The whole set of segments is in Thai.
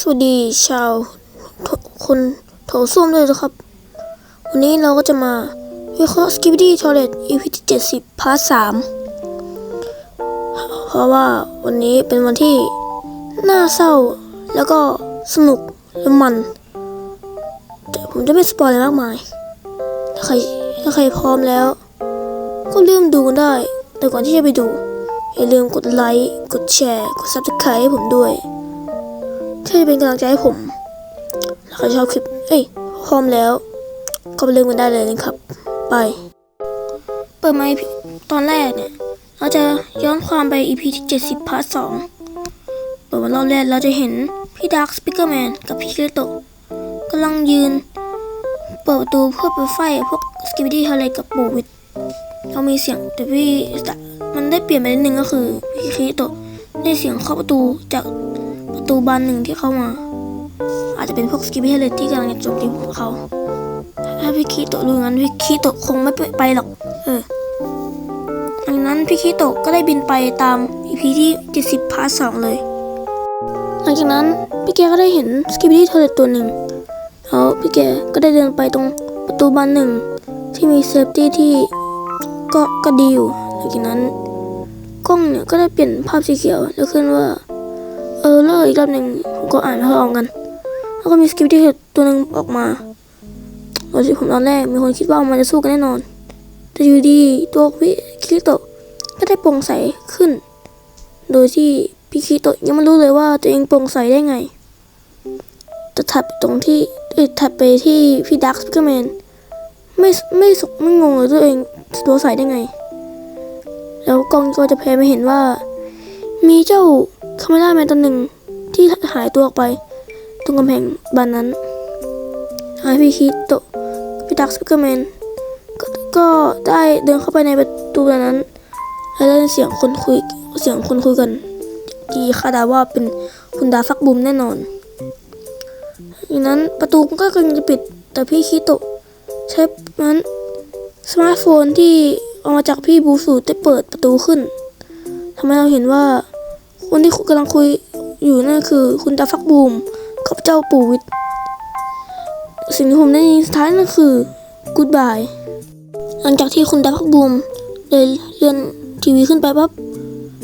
สวัสดีชาวโถคนโถส้วมด้วยนะครับ วันนี้เราก็จะมาวิเคราะห์ Skibidi Toilet EP ที่70พาร์ท3เพราะว่าวันนี้เป็นวันที่น่าเศร้าแล้วก็สนุกและมันแต่ผมจะไม่สปอยอะไรมากมาย ถ้าใครถ้าใครพร้อมแล้ว ก็เริ่มดูกันได้ แต่ก่อนที่จะไปดู อย่าลืมกดไลค์ กดแชร์ กด Subscribe ให้ผมด้วย ที่จะเป็นกำลังใจให้ผมถ้าใครชอบคลิปเอ้ยพร้อมแล้ว ก็ไปเริ่มกันได้เลยนะครับ ไปเปิดมาตอนแรกเนี่ย เราจะย้อนความไป EP ที่ 70 พาร์ท 2 เปิดมารอบแรกเราจะเห็นพี่ดาร์คสปิเกอร์แมนกับพี่เคโตะกำลังยืน เปิดประตูเพื่อไปไฟพวกสกิบดี้ทะเลกับปูวิทเรามีเสียงแต่พี่มันได้เปลี่ยนไปนิดนึงก็คือพี่เคโตะได้เสียงเคาะประตูจาก ประตูบานหนึ่งที่เข้ามา อาจจะเป็นพวกสกิปปี้เฮเลตที่กำลังจะโจมตีพวกเขา ถ้าพี่คิโตะรู้งั้นพี่คิโตะคงไม่ไปหรอก เออดังนั้นพี่คิโตะก็ได้บินไปตามอีพีที่ 70พาร์ทสองเลย หลังจากนั้นพี่แกก็ได้เห็นสกิปปี้เทเลตตัวหนึ่งแล้วพี่แกก็ได้เดินไปตรงประตูบานหนึ่งที่มีเซฟตี้ที่ก็ก็ดีอยู่หลังจากนั้นกล้องเนี่ยก็ได้เปลี่ยนภาพสีเขียวแล้วขึ้นว่า เออเลอร์อีกรอบหนึ่งผมก็อ่านไม่ค่อยออกกัน แล้วก็มีสกิปที่ตัวหนึ่งออกมาตอนที่ผมตอนแรกมีคนคิดว่ามันจะสู้กันแน่นอน แต่อยู่ดีตัวพี่คิโตะก็ได้โปร่งใสขึ้น โดยที่พี่คิโตะยังไม่รู้เลยว่าตัวเองโปร่งใสได้ไงแต่ถัดไปตรงที่เอ้ยถัดไปที่พี่ดักสก์แมนไม่ไม่สกไม่งงเลยตัวเองตัวใสได้ไง แล้วกองก็จะแพนมาเห็นว่า มีเจ้า คาเมล่าแมนตัวหนึ่งที่หายตัวออกไป ตรงกำแพงบานนั้นหายพี่คิโตพี่ดักสปิเกอร์แมนก็ก็ได้เดินเข้าไปในประตูนั้น แล้วได้ยินเสียงคนคุยเสียงคนคุยกันที่คาดว่าเป็นคุณดาฟักบุมแน่นอนดังนั้นประตูก็กำลังจะปิด แต่พี่คิโตใช้นั้นสมาร์ทโฟนที่เอามาจากพี่บูสูได้เปิดประตูขึ้นทำให้เราเห็นว่า คนที่กำลังคุยอยู่นั่นคือ คุณตาฟักบูมกับเจ้าปู่วิทย์สิ่งที่ผมได้ยินสุดท้ายนั่นคือ goodbye หลังจากที่คุณตาฟักบูมได้เลื่อนทีวีขึ้นไปปั๊บ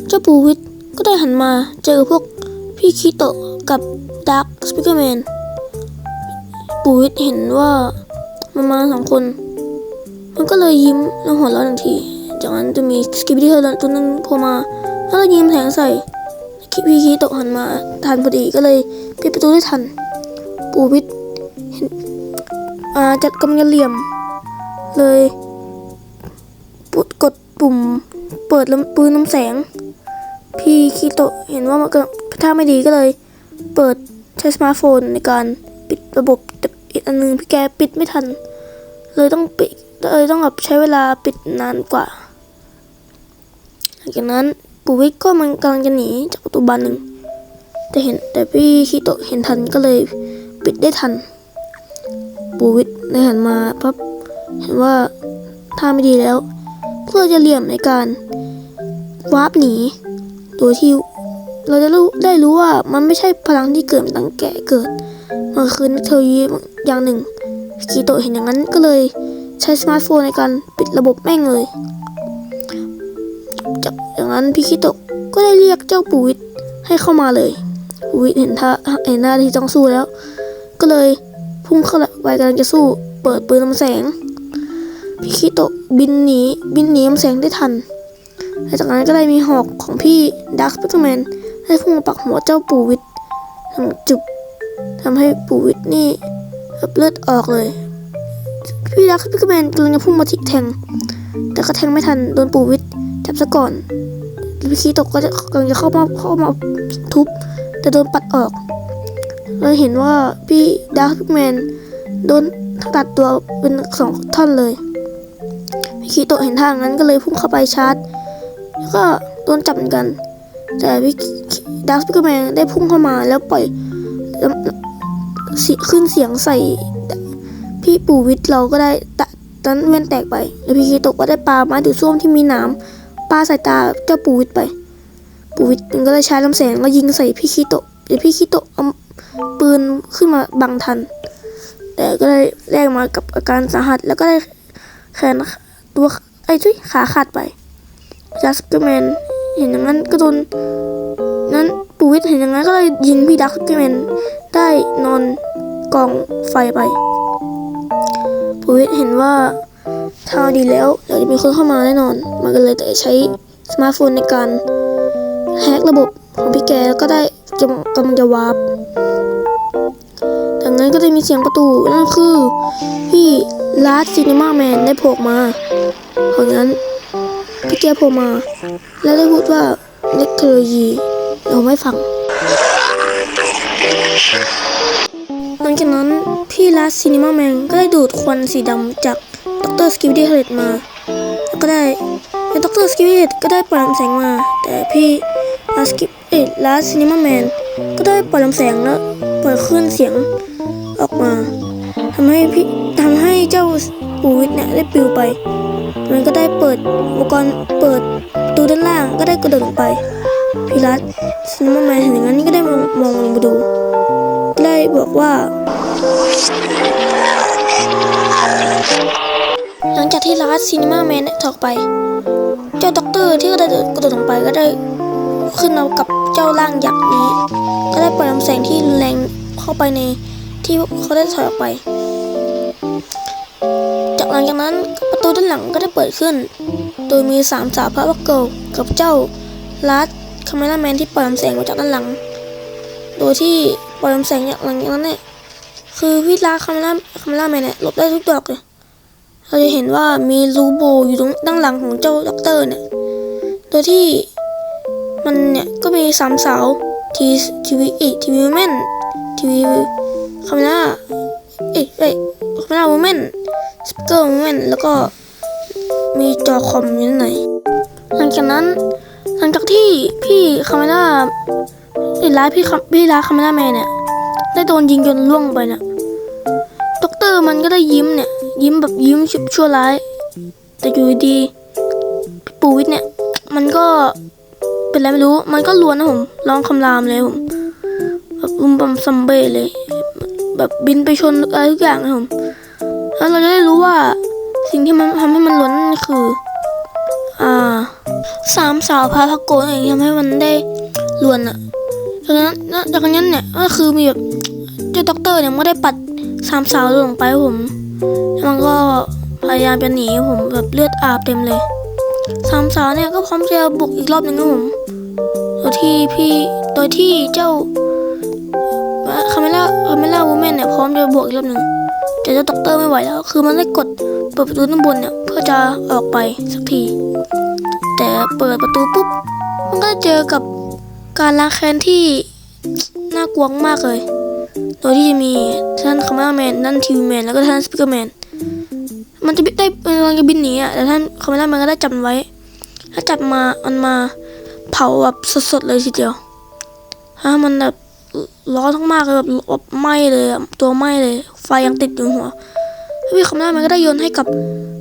เจ้าปู่วิทย์ก็ได้หันมาเจอพวกพี่คิโตะกับดาร์คสปิเกอร์แมนปู่วิทย์เห็นว่ามันมาสองคน มันก็เลยยิ้มแล้วหัวเราะทันที จากนั้นจะมีสกิปปี้เฮอตัวนึงโผล่มาแล้วก็ยิงแทงใส่ พี่คีตะหันมาทันพอดีก็เลยปิดประตูได้ทัน ปูวิทย์เห็นอาจัดกำลังเหลี่ยม เลยปุดกดปุ่ม เปิดลำปืนน้ำแสง พี่คีโตะเห็นว่ามันก็ท่าไม่ดีก็เลย เปิดใช้สมาร์ทโฟนในการปิดระบบแต่อีกอันนึงพี่แกปิดไม่ทัน เลยต้องปิดเลยต้องแบบใช้เวลาปิดนานกว่า หลังจากนั้น ปูวิทก็มันกำลังจะหนีจากประตูบานหนึ่งแต่เห็นแต่พี่คิโตะเห็นทันก็เลยปิดได้ทัน ปูวิทได้หันมาปับเห็นว่าท่าไม่ดีแล้ว เพื่อจะเหลี่ยมในการวาร์ปหนีโดยที่เราจะรู้ได้รู้ว่ามันไม่ใช่พลังที่เกิดมาตั้งแก่เกิดมันคือเทคโนโลยีอย่างหนึ่งคิโตะเห็นอย่างนั้นก็เลยใช้สมาร์ทโฟนในการปิดระบบแม่งเลย นั้นพี่คิโตะก็ได้เรียกเจ้าปู่วิทย์ให้เข้ามาเลยปู่วิทย์เห็นท่าเห็นหน้าที่ต้องสู้แล้ว ก็เลยพุ่งเข้าไปกำลังจะสู้ เปิดปืนลำแสงพี่คิโตะบินหนีบินหนีลำแสงได้ทันและจากนั้นก็ได้มีหอกของพี่ดักสปิเกอร์แมนได้พุ่งมาปักหัวเจ้าปู่วิทย์ทำจุบทำให้ปู่วิทย์นี่เลือดออกเลย พี่ดักสปิเกอร์แมนกำลังจะพุ่งมาทิกแทง แต่ก็แทงไม่ทันโดนปู่วิทย์จับซะก่อน พี่คีตกก็จะกำลังจะเข้ามาเข้ามาทุบ แต่โดนปัดออกเราเห็นว่าพี่ดาร์คแมนโดนตัดตัวเป็นสองท่อนเลยพี่คีโตะเห็นทางนั้นก็เลยพุ่งเข้าไปชาร์จแล้วก็โดนจับเหมือนกัน แต่พี่ดาร์คแมนได้พุ่งเข้ามาแล้วปล่อยขึ้นเสียงใส่พี่ปู่วิทย์เราก็ได้ตะตอนเว้นแตกไปแล้วพี่คีโตะก็ได้ปาไม้ถือส้วมที่มีหนาม ปาใส่ตาเจ้าปู่วิทไป ปู่วิทมันก็เลยใช้ลำแสงแล้วยิงใส่พี่คีโตะเดี๋ยวพี่คีโตะเอาปืนขึ้นมาบังทัน แต่ก็ได้แลกมากับอาการสาหัสแล้วก็ได้แขนตัวไอ้ทุยขาขาดไปจัสเปอร์แมนเห็นอย่างนั้นก็โดนนั้นปูวิทเห็นอย่างนั้นก็เลยยิงพี่ดักสเปอร์แมนได้นอนกองไฟไปปูวิทเห็นว่า ทางดีแล้วเดี๋ยวจะมีคนเข้ามาแน่นอน มันก็เลยแต่ใช้สมาร์ทโฟนในการแฮกระบบของพี่แกแล้วก็ได้กำกำลังจะวาร์ปจากนั้นก็ได้มีเสียงประตูนั่นคือพี่ลาร์ดซีนีมาแมนได้โผล่มาเพราะงั้นพี่แกโผล่มา แล้วได้พูดว่าเทคโนโลยีเราไม่ฟังหลังจากนั้นพี่ลาร์ดซีนีมาแมนก็ได้ดูดควันสีดำจาก ด็อกเตอร์สกิวดี้เฮดมาแล้วก็ได้แล้วดรสกิวดี้ก็ได้ปล่อยลำแสงมา แต่พี่ลาสกิเอ็ดลาร์ดซีนีมาแมนก็ได้ปล่อยลำแสงแล้วปล่อยคลื่นเสียงออกมาทำให้พี่ทำให้เจ้าปูวิทย์เนี่ยได้ปลิวไปมันก็ได้เปิดอุปกรณ์เปิดประตูด้านล่างก็ได้กระโดดลงไปพิรัตซินมาแมนเห็นอย่างนั้นก็ได้มองมองลงมาดูได้บอกว่า ลังจากที่รัสซินมาแมนเนี่ยถอกไป เจ้าด็อกเตอร์ที่กระโดดกระโดดลงไปก็ได้ขึ้นมากับเจ้าร่างยักษ์นี้ ก็ได้ปล่อยลำแสงที่รุนแรงเข้าไปในที่เขาได้ถอยออกไป จากหลังจากนั้นประตูด้านหลังก็ได้เปิดขึ้น โดยมีสามสาวพระวักเกิลกับเจ้าลัดคาเมราแมนที่ปล่อยลำแสงมาจากด้านหลัง โดยที่ปล่อยลำแสงจากหลังจากนั้นเนี่ยคือพี่ลาคาเมราคาเมราแมนเนี่ยหลบได้ทุกดอกเลย เราจะเห็นว่ามีรูโบอยู่ตรงด้านหลังของเจ้าด็อกเตอร์เนี่ยโดยที่มันเนี่ยก็มีสามเสาทีทีวีเอทีวีแมนทีวีคาเมราเอ้ยเอ้ยคาเมราวูแมนสปีกเกอร์วูแมนแล้วก็มีจอคอมอยู่ด้านในหลังจากนั้นหลังจากที่พี่คาเมราไอ้ร้ายพี่พี่ร้ายคาเมราแมนเนี่ยได้โดนยิงจนล่วงไปเนี่ยด็อกเตอร์มันก็ได้ยิ้มเนี่ย ยิ้มแบบยิ้มชุบชั่วร้าย แต่อยู่ดีพี่ปูวิทย์เนี่ย มันก็เป็นอะไรไม่รู้ มันก็ลวนนะผมร้องคำรามเลยผมแบบรุมบัมซัมเบ้เลย แบบบินไปชนอะไรทุกอย่างนะผมแล้วเราจะได้รู้ว่าสิ่งที่มันทำให้มันล้วนนั่นคือ อ่าสามสาวพาพักโกนอย่างทำให้มันได้ลวนอะจากนั้นจากนั้นเนี่ยก็คือมีแบบเจ้าด็อกเตอร์เนี่ยมันได้ปัดสามสาวลงไปผม มันก็พยายามจะหนีผมแบบเลือดอาบเต็มเลยสามสาวเนี่ยก็พร้อมจะบุกอีกรอบหนึ่งนะผมโดยที่พี่โดยที่เจ้าคาเมล่าคาเมล่าวูแมนเนี่ยพร้อมจะบวกอีกรอบหนึ่งแต่เจ้าด็อกเตอร์ไม่ไหวแล้ว คือมันได้กดเปิดประตูด้านบนเนี่ยเพื่อจะออกไปสักที แต่เปิดประตูปุ๊บมันก็เจอกับการล้างแค้นที่น่ากลัวมากเลย โดยที่จะมีท่านคาเมล่าแมนนั่นทีวีแมนแล้วก็ท่านสปีกเกอร์แมนมันจะบินได้มันกำลังจะบินหนีอะแต่ท่านคาเมล่าแมนก็ได้จับมันไว้ ถ้าจับมามันมาเผาแบบสดๆเลยทีเดียวฮะมันแบบร้อนมากเลยแบบไหม้เลยตัวไหม้เลย ไฟยังติดอยู่หัวพี่คาเมล่าแมนก็ได้โยนให้กับ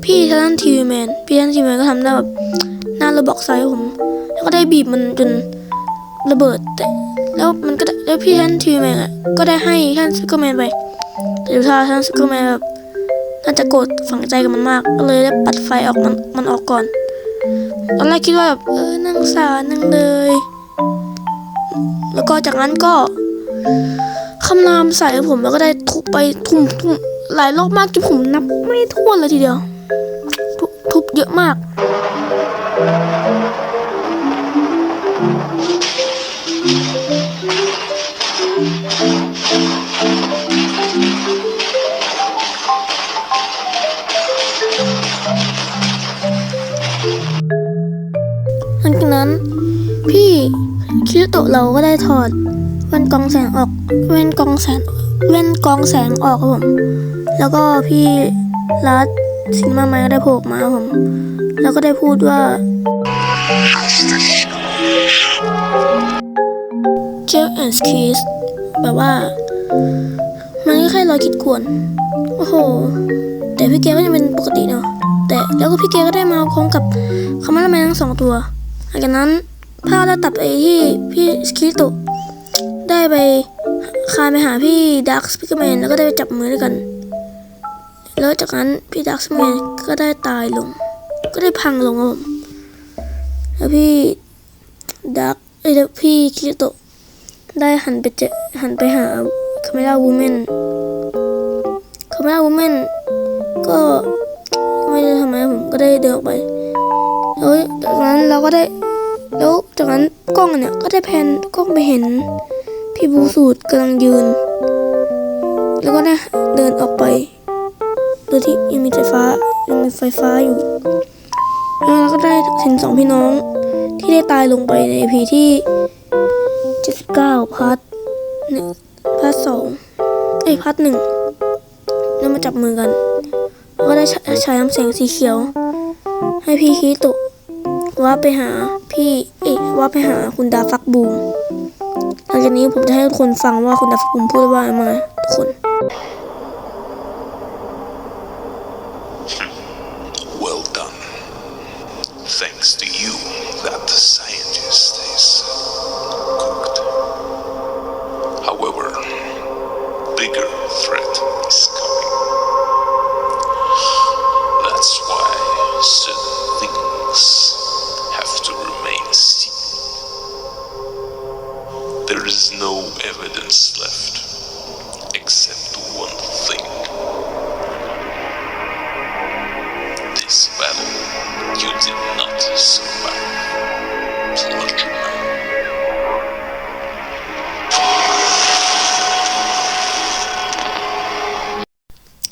พี่ท่านทีวีแมนพี่ท่านทีวีแมนก็ทำได้แบบหน้าระบอกไซส์ผม แล้วก็ได้บีบมันจนระเบิดแต่แล้วมันก็ได้ แล้วพี่ท่านทีแมนอะก็ได้ให้ท่านสปีกเกอร์แมนไปแต่ดูท่าท่านสปีกเกอร์แมนแบบน่าจะโกรธฝังใจกับมันมากก็เลยได้ปัดไฟออกมันมันออกก่อนตอนแรกคิดว่าแบบเออนั่งสารนั่งเลย แล้วก็จากนั้นก็คำรามใส่ผมแล้วก็ได้ทุบไปทุ่มทุ่มหลายรอบมากจนผมนับไม่ถ้วนเลยทีเดียวทุบเยอะมาก คิริโตเราก็ได้ถอดแว่นกองแสงออกแว่นกองแสงแว่นกองแสงออกครับผม แล้วก็พี่รัดซินมาไมก็ได้โผล่มาครับผม แล้วก็ได้พูดว่าเจลแอนด์คีสแบบว่า มันก็แค่รอยคิดกวน โอ้โห แต่พี่เกก็ยังเป็นปกติเนาะแต่แล้วก็พี่เกก็ได้มาพร้อมกับคามาราแมนทั้งสองตัวหลังจากนั้น ภาพได้ตัดไปที่พี่คิโตะได้ไปคานไปหาพี่ดักสปิกแมนแล้วก็ได้ไปจับมือด้วยกัน แล้วจากนั้นพี่ดักสปิกแมนก็ได้ตายลง ก็ได้พังลงครับผมแล้วพี่ดักเอ้พี่คิโตะได้หันไปเจอหันไปหาคาเมล่าวูแมนคาเมล่าวูแมนก็ไม่ได้ทำไรผมก็ได้เดินออกไปแล้วจากนั้นเราก็ได้ แล้วจากนั้นกล้องเนี่ยก็ได้แพนกล้องไปเห็น พี่บูสูตรกำลังยืน แล้วก็ได้เดินออกไปโดยที่ยังมีไฟฟ้ายังมีไฟฟ้าอยู่แล้วเราก็ได้เห็นสองพี่น้องที่ได้ตายลงไปในพีที่79พาร์ทหนึ่งพาร์ทสองเอ้ยพาร์ทหนึ่งแล้วมาจับมือกัน แล้วก็ได้ใช้ใช้น้ำแสงสีเขียว ให้พี่คิโตะ ว่าไปหาพี่เอ๊ะว่าไปหาคุณดาฟักบูมหลังจากนี้ผมจะให้ทุกคนฟังว่าคุณดาฟักบูมพูดว่าอะไรมาทุกคน Well done. Thanks to you, that the scientist is cooked. However, bigger threat is coming. Battle, you did not survive. Sludgerman.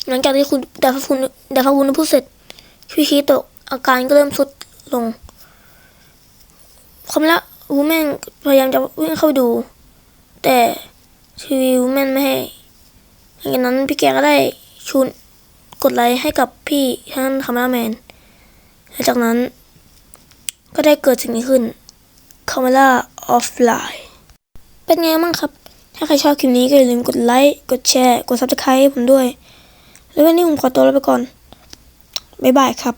หลังจากที่คุณดาฟักบูมดาฟักบูมพูดเสร็จพี่คิโตะอาการก็เริ่มทรุดลงคอมละวูแมนพยายามจะวิ่งเข้าไปดู แต่ทีวีวูแมนไม่ให้หลังจากนั้นพี่แกก็ได้ชูนกดไลค์ให้กับพี่ท่านคาเมราแมน หลังจากนั้นก็ได้เกิดสิ่งนี้ขึ้นคาเมล่าออฟไลน์เป็นไงบ้างครับ ถ้าใครชอบคลิปนี้ก็อย่าลืมกดไลค์ กดแชร์ กดซับสไครต์ให้ผมด้วย แล้ววันนี้ผมขอตัวลาไปก่อน บ๊ายบายครับ